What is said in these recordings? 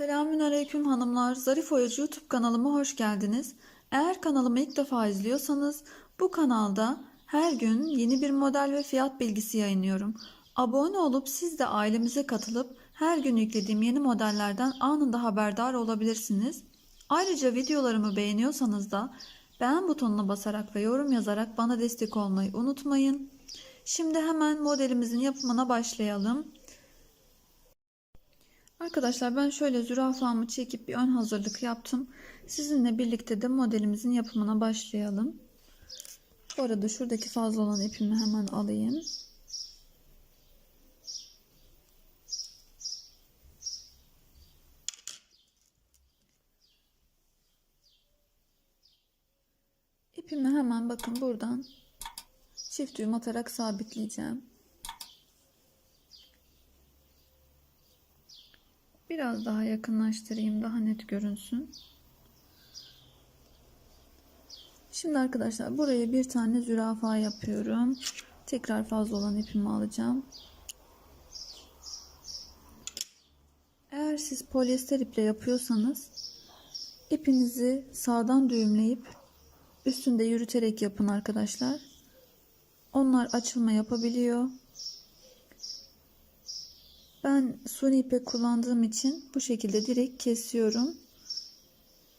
Selamünaleyküm hanımlar. Zarif Oyacı YouTube kanalıma hoş geldiniz. Eğer kanalımı ilk defa izliyorsanız bu kanalda her gün yeni bir model ve fiyat bilgisi yayınlıyorum. Abone olup siz de ailemize katılıp her gün yüklediğim yeni modellerden anında haberdar olabilirsiniz. Ayrıca videolarımı beğeniyorsanız da beğen butonuna basarak ve yorum yazarak bana destek olmayı unutmayın. Şimdi hemen modelimizin yapımına başlayalım. Arkadaşlar ben şöyle zürafamı çekip bir ön hazırlık yaptım. Sizinle birlikte de modelimizin yapımına başlayalım. Bu arada şuradaki fazla olan ipimi hemen alayım. İpimi hemen bakın buradan çift düğüm atarak sabitleyeceğim. Biraz daha yakınlaştırayım daha net görünsün. Şimdi arkadaşlar buraya bir tane zürafa yapıyorum. Tekrar fazla olan ipimi alacağım. Eğer siz polyester iple yapıyorsanız ipinizi sağdan düğümleyip üstünde yürüterek yapın arkadaşlar. Onlar açılma yapabiliyor. Ben suni ipek kullandığım için bu şekilde direkt kesiyorum.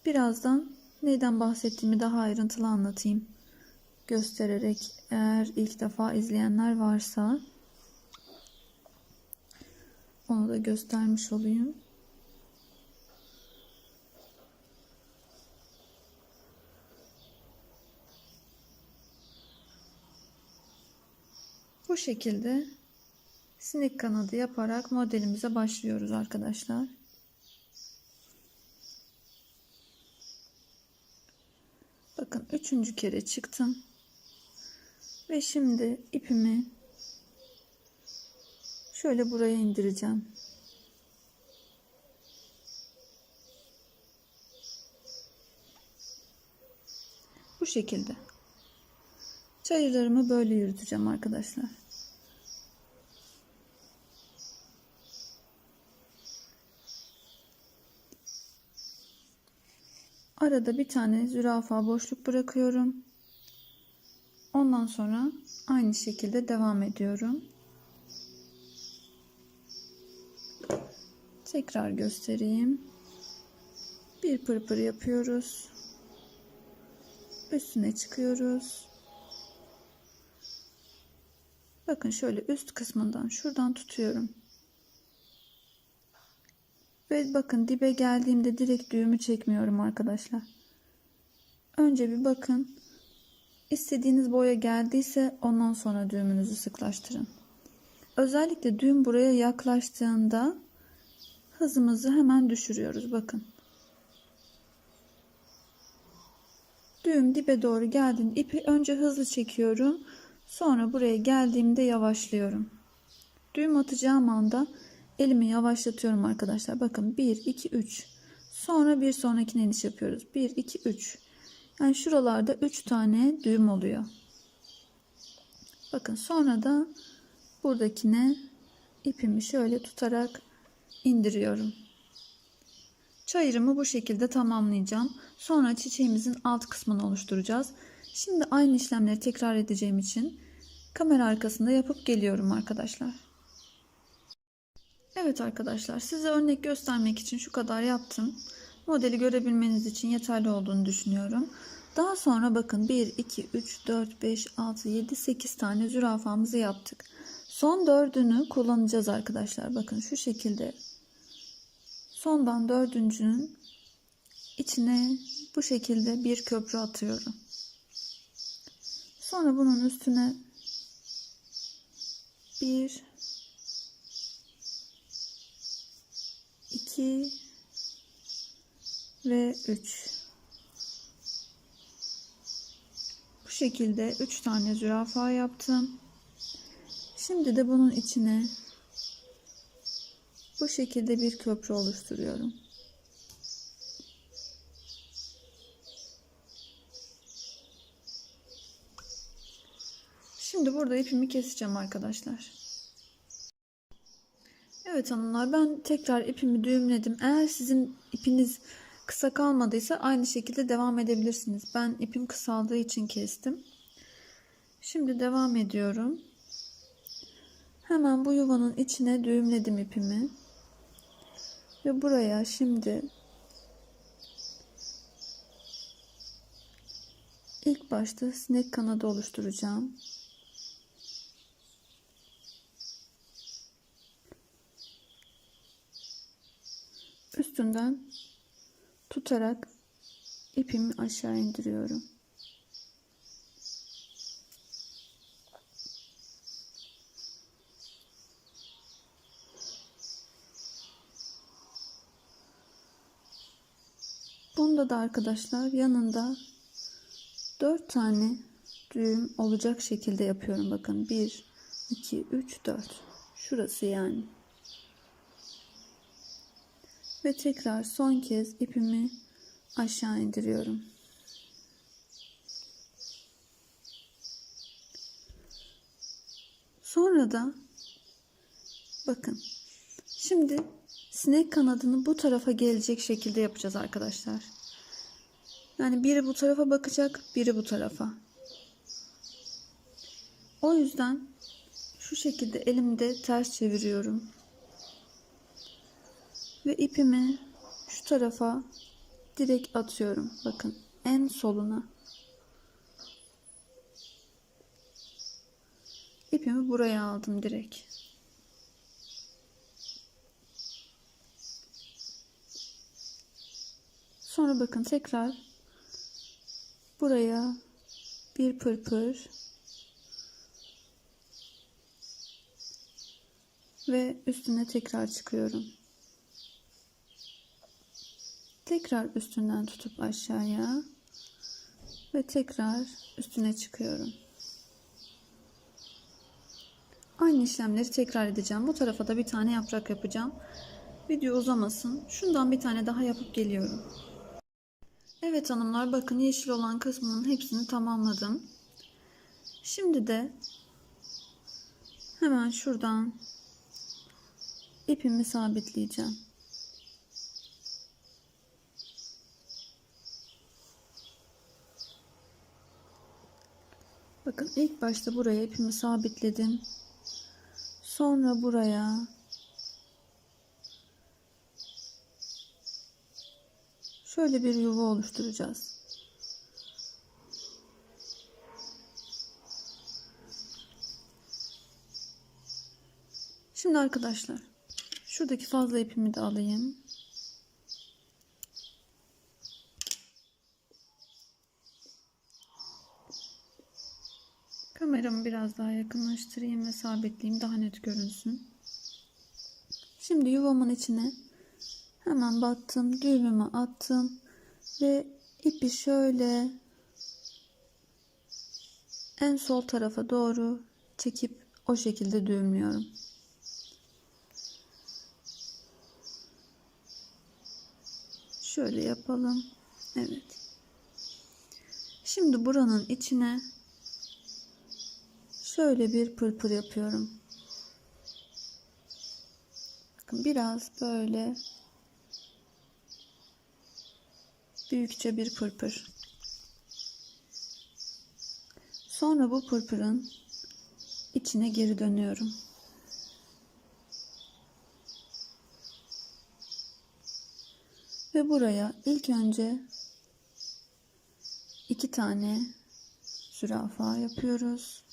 Birazdan neyden bahsettiğimi daha ayrıntılı anlatayım. Göstererek eğer ilk defa izleyenler varsa onu da göstermiş olayım. Bu şekilde sinek kanadı yaparak modelimize başlıyoruz arkadaşlar. Bakın üçüncü kere çıktım. Ve şimdi ipimi şöyle buraya indireceğim. Bu şekilde. Çayırlarımı böyle yürüteceğim arkadaşlar. Arada bir tane zürafa boşluk bırakıyorum. Ondan sonra aynı şekilde devam ediyorum. Tekrar göstereyim. Bir pırpır yapıyoruz. Üstüne çıkıyoruz. Bakın şöyle üst kısmından şuradan tutuyorum. Ve bakın dibe geldiğimde direkt düğümü çekmiyorum arkadaşlar. Önce bir bakın. İstediğiniz boya geldiyse ondan sonra düğümünüzü sıklaştırın. Özellikle düğüm buraya yaklaştığında hızımızı hemen düşürüyoruz. Bakın. Düğüm dibe doğru geldiğinde ipi önce hızlı çekiyorum. Sonra buraya geldiğimde yavaşlıyorum. Düğüm atacağım anda elimi yavaşlatıyorum arkadaşlar. Bakın 1, 2, 3. Sonra bir sonrakine iniş yapıyoruz. 1, 2, 3. Yani şuralarda 3 tane düğüm oluyor. Bakın sonra da buradakine ipimi şöyle tutarak indiriyorum. Çayırımı bu şekilde tamamlayacağım. Sonra çiçeğimizin alt kısmını oluşturacağız. Şimdi aynı işlemleri tekrar edeceğim için kamera arkasında yapıp geliyorum arkadaşlar. Evet arkadaşlar size örnek göstermek için şu kadar yaptım. Modeli görebilmeniz için yeterli olduğunu düşünüyorum. Daha sonra bakın 1, 2, 3, 4, 5, 6, 7, 8 tane zürafamızı yaptık. Son dördünü kullanacağız arkadaşlar. Bakın şu şekilde sondan dördüncünün içine bu şekilde bir köprü atıyorum. Sonra bunun üstüne bir 2 ve 3 bu şekilde 3 tane zürafa yaptım. Şimdi de bunun içine bu şekilde bir köprü oluşturuyorum. Şimdi burada ipimi keseceğim arkadaşlar. Evet hanımlar ben tekrar ipimi düğümledim. Eğer sizin ipiniz kısa kalmadıysa aynı şekilde devam edebilirsiniz. Ben ipim kısaldığı için kestim. Şimdi devam ediyorum. Hemen bu yuvanın içine düğümledim ipimi. Ve buraya şimdi ilk başta sinek kanadı oluşturacağım. Üstünden tutarak ipimi aşağı indiriyorum. Bunda da arkadaşlar yanında 4 tane düğüm olacak şekilde yapıyorum. Bakın 1, 2, 3, 4. Şurası yani. Ve tekrar son kez ipimi aşağı indiriyorum. Sonra da bakın şimdi sinek kanadını bu tarafa gelecek şekilde yapacağız arkadaşlar. Yani biri bu tarafa bakacak, biri bu tarafa. O yüzden şu şekilde elimde ters çeviriyorum. Ve ipimi şu tarafa direkt atıyorum. Bakın en soluna. İpimi buraya aldım direkt. Sonra bakın tekrar buraya bir pırpır ve üstüne tekrar çıkıyorum. Tekrar üstünden tutup aşağıya ve tekrar üstüne çıkıyorum. Aynı işlemleri tekrar edeceğim. Bu tarafa da bir tane yaprak yapacağım. Video uzamasın. Şundan bir tane daha yapıp geliyorum. Evet hanımlar bakın yeşil olan kısmının hepsini tamamladım. Şimdi de hemen şuradan ipimi sabitleyeceğim. Bakın ilk başta buraya ipimi sabitledim. Sonra buraya şöyle bir yuva oluşturacağız. Şimdi arkadaşlar şuradaki fazla ipimi de alayım. Kameramı biraz daha yakınlaştırayım ve sabitleyeyim daha net görünsün. Şimdi yuvamın içine hemen battım, düğümümü attım ve ipi şöyle en sol tarafa doğru çekip o şekilde düğümlüyorum. Şöyle yapalım. Evet. Şimdi buranın içine şöyle bir pırpır yapıyorum. Bakın biraz böyle büyükçe bir pırpır. Sonra bu pırpırın içine geri dönüyorum. Ve buraya ilk önce iki tane zürafa yapıyoruz.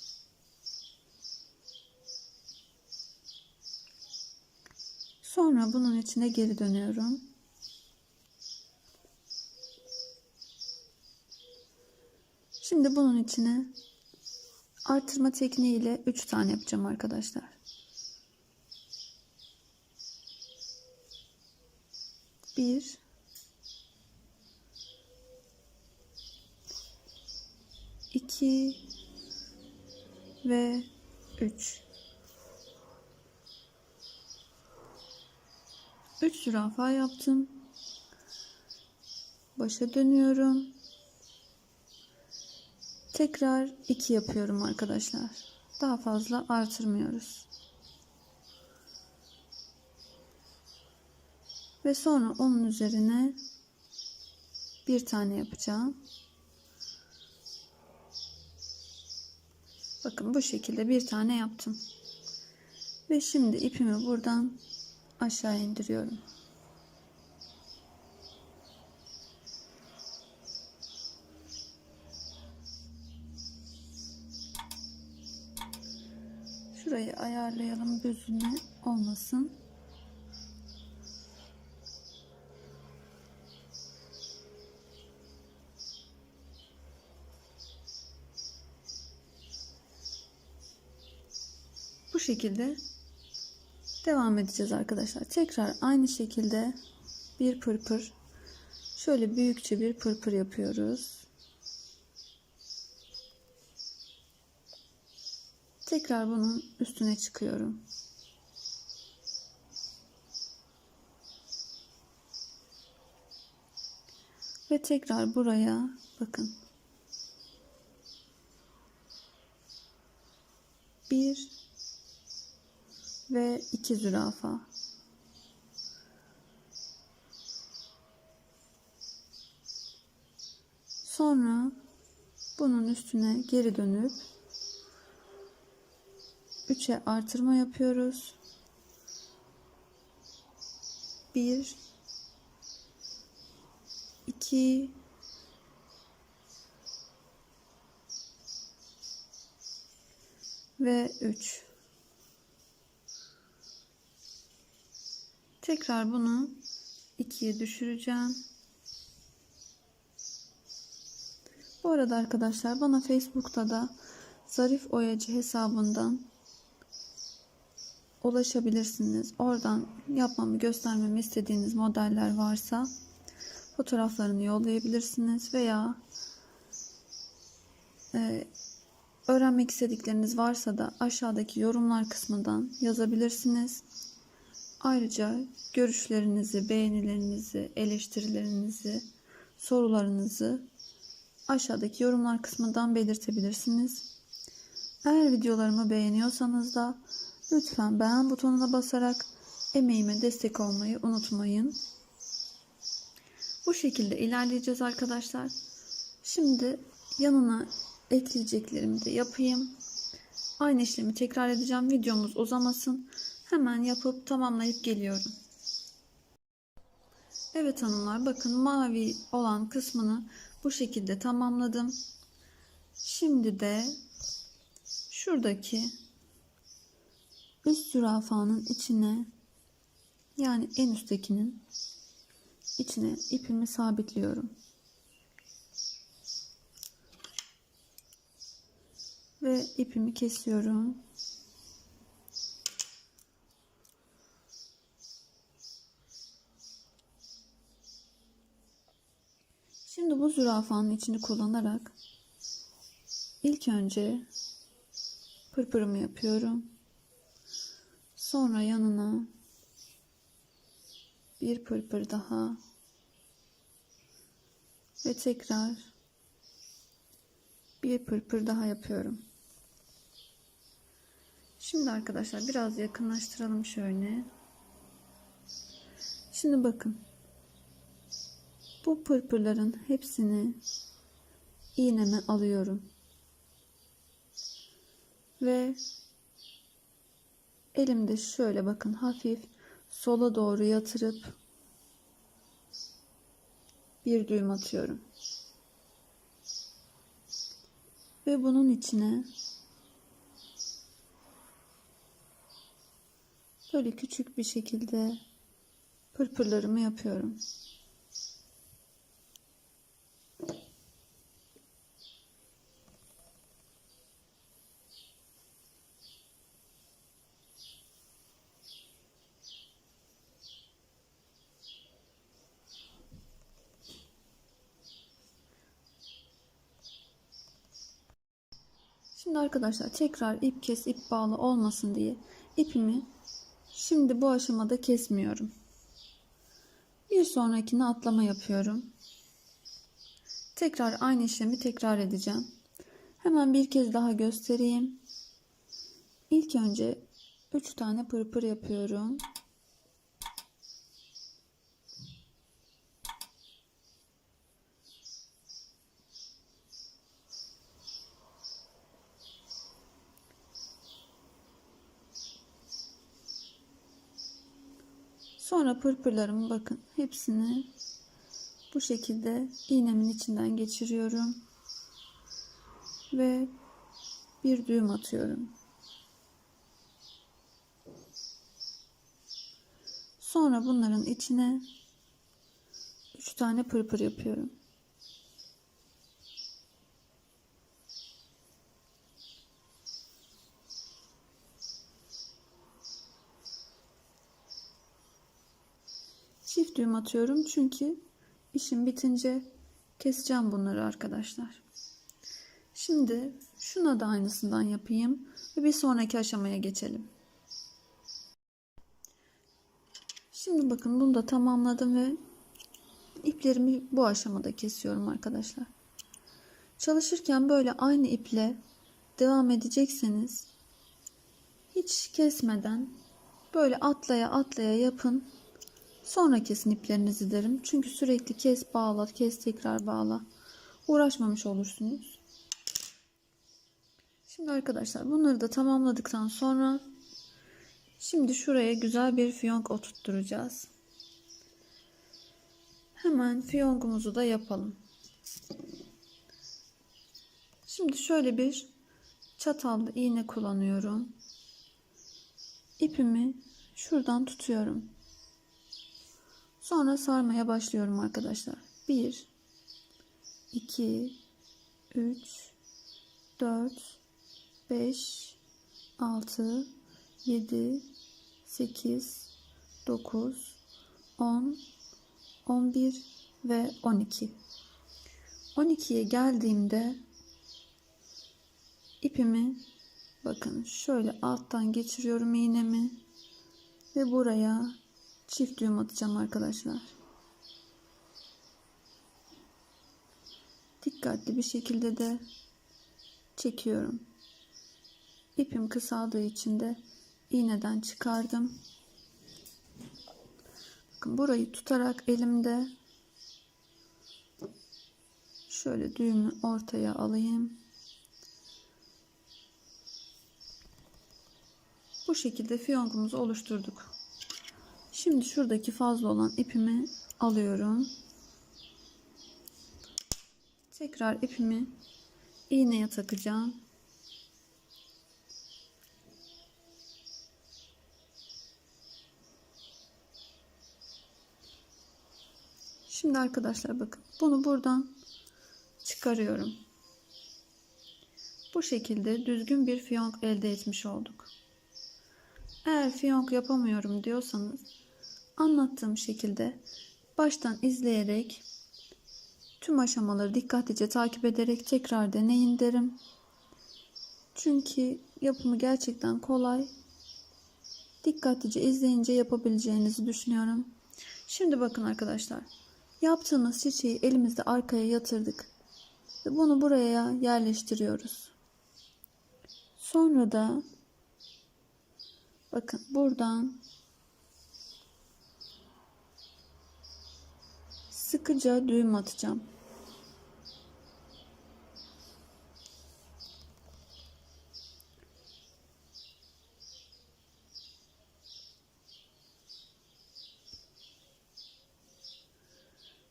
Sonra bunun içine geri dönüyorum. Şimdi bunun içine artırma tekniğiyle 3 tane yapacağım arkadaşlar. Bir, iki ve üç. Üç zürafa yaptım. Başa dönüyorum. Tekrar 2 yapıyorum arkadaşlar. Daha fazla artırmıyoruz. Ve sonra onun üzerine bir tane yapacağım. Bakın bu şekilde bir tane yaptım. Ve şimdi ipimi buradan aşağı indiriyorum. Şurayı ayarlayalım büzülme olmasın. Bu şekilde devam edeceğiz arkadaşlar. Tekrar aynı şekilde bir pırpır şöyle büyükçe bir pırpır yapıyoruz. Tekrar bunun üstüne çıkıyorum. Ve tekrar buraya bakın. Bir ve iki zürafa. Sonra bunun üstüne geri dönüp 3'e artırma yapıyoruz. 1 2 ve 3 Tekrar bunu 2'ye düşüreceğim. Bu arada arkadaşlar bana Facebook'ta da Zarif Oyacı hesabından ulaşabilirsiniz. Oradan yapmamı göstermemi istediğiniz modeller varsa fotoğraflarını yollayabilirsiniz veya e, öğrenmek istedikleriniz varsa da aşağıdaki yorumlar kısmından yazabilirsiniz. Ayrıca görüşlerinizi, beğenilerinizi, eleştirilerinizi, sorularınızı aşağıdaki yorumlar kısmından belirtebilirsiniz. Eğer videolarımı beğeniyorsanız da lütfen beğen butonuna basarak emeğime destek olmayı unutmayın. Bu şekilde ilerleyeceğiz arkadaşlar. Şimdi yanına ekleyeceklerimi de yapayım. Aynı işlemi tekrar edeceğim. Videomuz uzamasın. Hemen yapıp tamamlayıp geliyorum. Evet hanımlar bakın mavi olan kısmını bu şekilde tamamladım. Şimdi de şuradaki üst zürafanın içine yani en üsttekinin içine ipimi sabitliyorum. Ve ipimi kesiyorum. Bu zürafanın içini kullanarak ilk önce pırpırımı yapıyorum. Sonra yanına bir pırpır daha ve tekrar bir pırpır daha yapıyorum. Şimdi arkadaşlar biraz yakınlaştıralım şöyle. Şimdi bakın. Bu pırpırların hepsini iğneme alıyorum. Ve elimde şöyle bakın hafif sola doğru yatırıp bir düğüm atıyorum. Ve bunun içine böyle küçük bir şekilde pırpırlarımı yapıyorum. Şimdi arkadaşlar tekrar ip kes ip bağlı olmasın diye ipimi şimdi bu aşamada kesmiyorum. Bir sonrakine atlama yapıyorum. Tekrar aynı işlemi tekrar edeceğim. Hemen bir kez daha göstereyim. İlk önce 3 tane pırpır yapıyorum. Sonra pırpırlarımı bakın hepsini bu şekilde iğnemin içinden geçiriyorum. Ve bir düğüm atıyorum. Sonra bunların içine 3 tane pırpır yapıyorum. Çift düğüm atıyorum çünkü işim bitince keseceğim bunları arkadaşlar. Şimdi şuna da aynısından yapayım ve bir sonraki aşamaya geçelim. Şimdi bakın bunu da tamamladım ve iplerimi bu aşamada kesiyorum arkadaşlar. Çalışırken böyle aynı iple devam edecekseniz hiç kesmeden böyle atlaya atlaya yapın. Sonra kesin iplerinizi derim. Çünkü sürekli kes bağla, kes tekrar bağla. Uğraşmamış olursunuz. Şimdi arkadaşlar bunları da tamamladıktan sonra şimdi şuraya güzel bir fiyonk oturtturacağız. Hemen fiyonkumuzu da yapalım. Şimdi şöyle bir çatallı iğne kullanıyorum. İpimi şuradan tutuyorum. Sonra sarmaya başlıyorum arkadaşlar. 1 2 3 4 5 6 7 8 9 10 11 ve 12 12'ye geldiğimde ipimi bakın şöyle alttan geçiriyorum iğnemi ve buraya çift düğüm atacağım arkadaşlar. Dikkatli bir şekilde de çekiyorum. İpim kısaldığı için de iğneden çıkardım. Bakın burayı tutarak elimde şöyle düğümü ortaya alayım. Bu şekilde fiyonkumuzu oluşturduk. Şimdi şuradaki fazla olan ipimi alıyorum. Tekrar ipimi iğneye takacağım. Şimdi arkadaşlar bakın bunu buradan çıkarıyorum. Bu şekilde düzgün bir fiyonk elde etmiş olduk. Eğer fiyonk yapamıyorum diyorsanız anlattığım şekilde baştan izleyerek tüm aşamaları dikkatlice takip ederek tekrar deneyin derim. Çünkü yapımı gerçekten kolay. Dikkatlice izleyince yapabileceğinizi düşünüyorum. Şimdi bakın arkadaşlar. Yaptığımız çiçeği elimizde arkaya yatırdık. Ve bunu buraya yerleştiriyoruz. Sonra da bakın buradan sıkıca düğüm atacağım.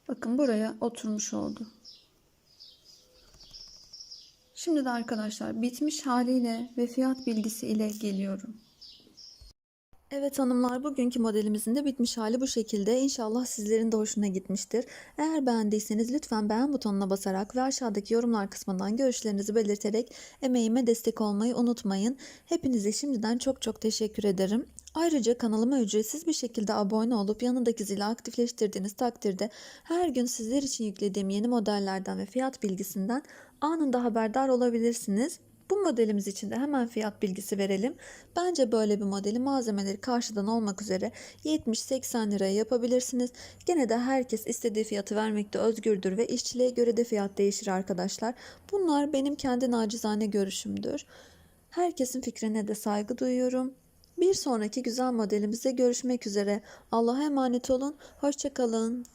Bakın buraya oturmuş oldu. Şimdi de arkadaşlar bitmiş haliyle ve fiyat bilgisi ile geliyorum. Evet hanımlar bugünkü modelimizin de bitmiş hali bu şekilde. İnşallah sizlerin de hoşuna gitmiştir. Eğer beğendiyseniz lütfen beğen butonuna basarak ve aşağıdaki yorumlar kısmından görüşlerinizi belirterek emeğime destek olmayı unutmayın. Hepinize şimdiden çok çok teşekkür ederim. Ayrıca kanalıma ücretsiz bir şekilde abone olup yanındaki zili aktifleştirdiğiniz takdirde her gün sizler için yüklediğim yeni modellerden ve fiyat bilgisinden anında haberdar olabilirsiniz. Bu modelimiz için de hemen fiyat bilgisi verelim. Bence böyle bir modeli malzemeleri karşıdan olmak üzere 70-80 liraya yapabilirsiniz. Gene de herkes istediği fiyatı vermekte özgürdür ve işçiliğe göre de fiyat değişir arkadaşlar. Bunlar benim kendi nacizane görüşümdür. Herkesin fikrine de saygı duyuyorum. Bir sonraki güzel modelimizde görüşmek üzere. Allah'a emanet olun. Hoşçakalın.